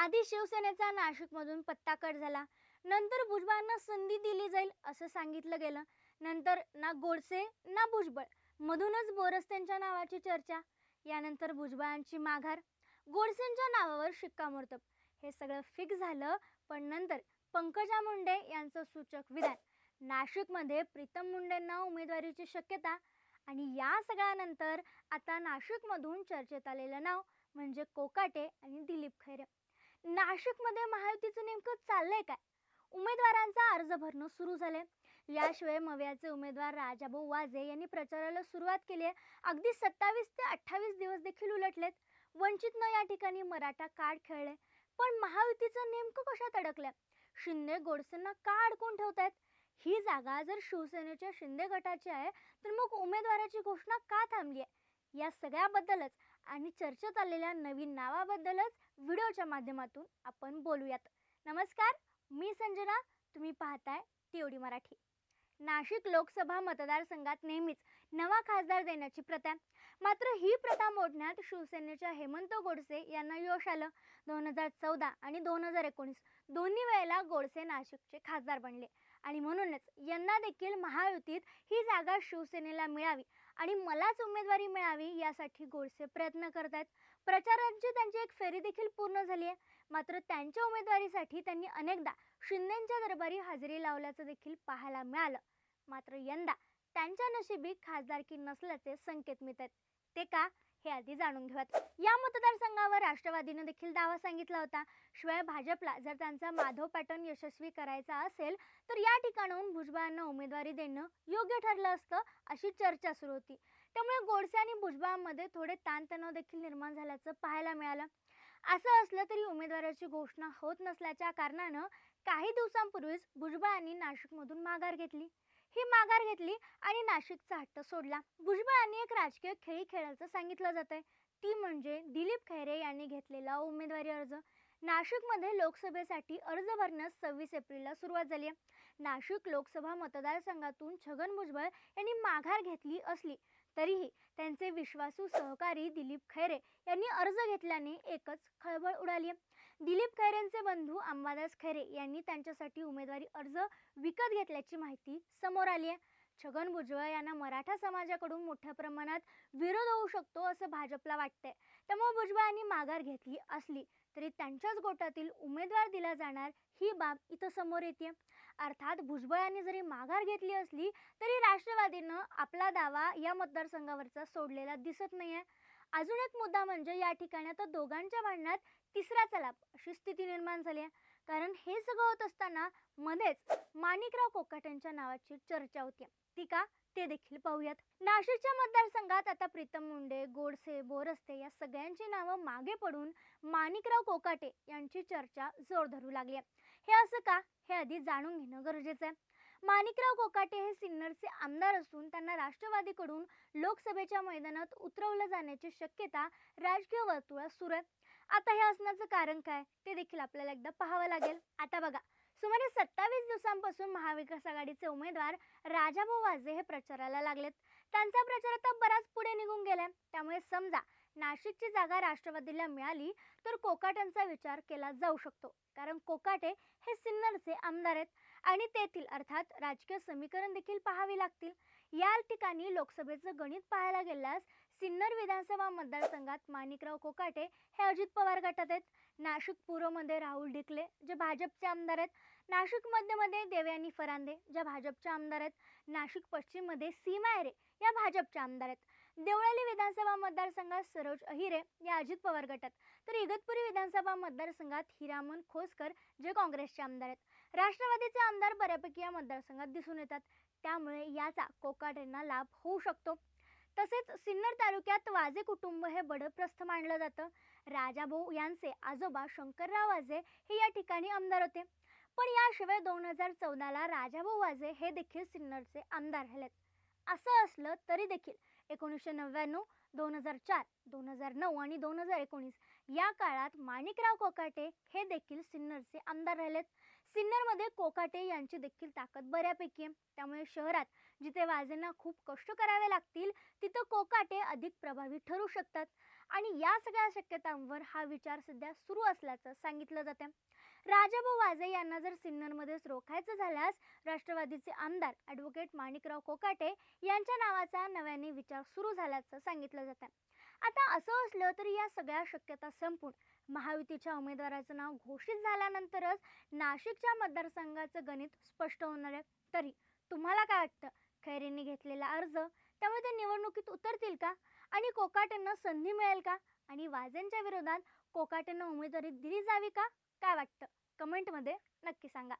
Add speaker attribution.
Speaker 1: आधी शिवसेनेचा नाशिकमधून पत्ता कट झाला. नंतर भुजबळांना संधी दिली जाईल असं सांगितलं गेलं. नंतर ना गोडसे ना भुजबळ मधूनच बोरस्त्यांच्या नावाची चर्चा. यानंतर भुजबळांची माघार गोडसेंच्या नावावर शिक्कामोर्तब. हे सगळं फिक्स झालं पण नंतर पंकजा मुंडे यांचं सूचक विधान. नाशिकमध्ये प्रीतम मुंडेंना उमेदवारीची शक्यता आणि या सगळ्यानंतर आता नाशिकमधून चर्चेत आलेलं नाव म्हणजे कोकाटे आणि दिलीप खैरे. नाशिकमध्ये महायुतीचं नेमकं चाललंय काय? उमेदवारांचा अर्ज भरणं सुरू झाले याशिवाय मव्याचे उमेदवार राजाभाऊ वाजे यांनी प्रचाराला सुरुवात केली आहे. अगदी सत्तावीस ते अठ्ठावीस दिवस देखील उलटलेत. वंचितनं या ठिकाणी मराठा कार्ड खेळले पण महायुतीचं नेमकं कशात अडकलं शिंदे गोडसेंना का अडकून ठेवतायत? ही जागा जर शिवसेनेच्या शिंदे गटाची आहे तर मग उमेदवाराची घोषणा का थांबली आहे? या सगळ्याबद्दलच आणि चर्चेत आलेल्या नवीन नावाबद्दलच व्हिडिओच्या माध्यमातून आपण बोलूयात. नमस्कार मी संजना तुम्ही पाहताय तेवढी मराठी. नाशिक लोकसभा मतदारसंघात नेहमीच नवा खासदार देण्याची प्रथा. मात्र ही प्रथा मोडण्यात शिवसेनेच्या हेमंत गोडसे यांना यश आलं. दोन हजार चौदा आणि दोन हजार एकोणीस दोन्ही वेळेला गोडसे नाशिकचे खासदार बनले. आणि म्हणूनच यंदा देखील महायुतीत ही जागा शिवसेनेला मिळावी आणि मलाच उमेदवारी मिळावी यासाठी गोडसे प्रयत्न करत आहेत प्रचारांची त्यांची एक फेरी देखील पूर्ण झाली आहे. मात्र त्यांच्या उमेदवारीसाठी त्यांनी अनेकदा शिंदेंच्या दरबारी हजेरी लावल्याचं देखील पाहायला मिळालं. मात्र यंदा त्यांच्या नशिबी खासदारकी नसल्याचे संकेत मिळत आहेत ते का? हे आधी जाणून घेऊयात. या मतदारसंघावर राष्ट्रवादीनं देखील दावा सांगितला होता. शिवाय भाजपला जर त्यांचा माधव पॅटर्न यशस्वी करायचा असेल तर या ठिकाणाहून भुजबळांना उमेदवारी देणं योग्य ठरलं असतं अशी चर्चा सुरू होती. त्यामुळे गोडसे आणि भुजबळांमध्ये थोडे ताणतणाव देखील निर्माण झाल्याचं पाहायला मिळालं. असं असलं तरी उमेदवाराची घोषणा होत नसल्याच्या कारणानं काही दिवसांपूर्वीच भुजबळांनी नाशिकमधून माघार घेतली. ही माघार घेतली आणि नाशिकचा हट्ट सोडला. भुजबळांनी एक राजकीय खेळी खेळायचं सांगितलं जात आहे ती म्हणजे दिलीप खैरे यांनी घेतलेला उमेदवारी अर्ज. नाशिकमध्ये लोकसभेसाठी अर्ज भरण्यास सव्वीस एप्रिलला सुरुवात झाली आहे. नाशिक लोकसभा मतदारसंघातून छगन भुजबळ यांनी माघार घेतली असली. तरीही त्यांचे विश्वासू सहकारी दिलीप खैरे यांनी अर्ज घेतल्याने एकच खळबळ उडाली आहे दिलीप खैरेंचे बंधू अंबादास खैरे यांनी त्यांच्यासाठी उमेदवारी अर्ज विकत घेतल्याची माहिती समोर आली आहे छगन भुजबळ यांना मराठा समाजाकडून मोठ्या प्रमाणात विरोध होऊ शकतो असं भाजपला वाटतंय. त्यामुळे भुजबळांनी माघार घेतली असली तरी त्यांच्याच गोटातील उमेदवार दिला जाणार ही बाब इथं समोर येते अर्थात भुजबळांनी जरी माघार घेतली असली तरी राष्ट्रवादीनं आपला दावा या मतदारसंघावरचा सोडलेला दिसत नाही आहे अजून एक मुद्दा म्हणजे या ठिकाणी आता दोघांच्या भांडणात तिसरा चलाप अशी स्थिती निर्माण झाली आहे कारण हे सगळं होत असताना मध्येच माणिकराव कोकाटेंच्या नावाची चर्चा होती ती का? ते देखील पाहूयात. नाशिकच्या मतदारसंघात आता प्रीतम मुंडे गोडसे बोरस्ते या सगळ्यांची नावं मागे पडून माणिकराव कोकाटे यांची चर्चा जोर धरू लागली आहे हे असं का? हे आधी जाणून घेणं गरजेचं आहे. माणिकराव कोकाटे हे सिन्नरचे आमदार असून त्यांना राष्ट्रवादीकडून लोकसभेच्या मैदानात उतरवलं जाण्याची शक्यता राजकीय वर्तुळात सुरू आहे. आता हे असण्याचं कारण काय? ते देखील आपल्याला एकदा पाहावं लागेल. आता बघा सुमारे सत्तावीस दिवसांपासून महाविकास आघाडीचे उमेदवार राजाभाऊ वाजे हे प्रचाराला लागलेत. त्यांचा प्रचार आता बराच पुढे निघून गेलाय. त्यामुळे समजा नाशिकची जागा राष्ट्रवादीला मिळाली तर कोकाटांचा विचार केला जाऊ शकतो. कारण कोकाटे हे सिन्नरचे आमदार आहेत आणि तेथील अर्थात राजकीय समीकरण देखील पाहावी लागतील. या ठिकाणी लोकसभेचं गणित पाहायला गेल्यास सिन्नर विधानसभा मतदारसंघात माणिकराव कोकाटे हे अजित पवार गटात आहेत. नाशिक पूर्वमध्ये राहुल ढिकले जे भाजपचे आमदार आहेत. नाशिक मध्यमध्ये देवयानी फरांदे ज्या भाजपच्या आमदार आहेत. नाशिक पश्चिममध्ये सीमा मायरे या भाजपच्या आमदार आहेत. देवळाली विधानसभा मतदारसंघात सरोज अहिरे या अजित पवार गटात. तर इगतपुरी विधानसभा मतदारसंघात हिरामन खोसकर जे काँग्रेसचे आमदार आहेत. राष्ट्रवादीचे आमदार बऱ्यापैकी या मतदारसंघात दिसून येतात. त्यामुळे याचा कोकाटेंना लाभ होऊ शकतो. तसेच सिन्नर तालुक्यात वाजे कुटुंब हे बडप्रस्थ मानलं जातं. राजाभाऊ यांचे आजोबा शंकरराव वाजे हे या ठिकाणी आमदार होते. पण याशिवाय दोन हजार चौदाला राजाभाऊ वाजे हे देखील सिन्नरचे आमदार राहिलेत असं असलं तरी देखील एकोणीसशे नव्याण्णव दोन हजार चार दोन हजार नऊ आणि दोन हजार एकोणीस. या काळात माणिकराव कोकाटे हे देखील सिन्नरचे आमदार राहिलेत. सिन्नरमध्ये कोकाटे यांची देखील ताकद बऱ्यापैकी आहे. त्यामुळे शहरात जिथे वाजेंना खूप कष्ट करावे लागतील तिथं कोकाटे अधिक प्रभावी ठरू शकतात. आणि या सगळ्या शक्यतांवर हा विचार सध्या सुरू असल्याचं सांगितलं जातं राजाभाऊ वाजे यांना जर सिन्नरमध्येच रोखायचं झाल्यास राष्ट्रवादीचे आमदार ॲडव्होकेट माणिकराव कोकाटे यांच्या नावाचा नव्याने विचार सुरू झाल्याचं सांगितलं जातं. आता असं असलं तरी या सगळ्या शक्यता संपून महायुतीच्या उमेदवाराचं नाव घोषित झाल्यानंतरच नाशिकच्या मतदारसंघाचं गणित स्पष्ट होणार आहे. तरी तुम्हाला काय वाटतं? खैरेंनी घेतलेला अर्ज? त्यामुळे ते निवडणुकीत उतरतील का? आणि कोकाटेंना संधी मिळेल का? आणि वाजेंच्या विरोधात कोकाटेंना उमेदवारी दिली जावी का? काय वाटतं? कमेंटमध्ये नक्की सांगा.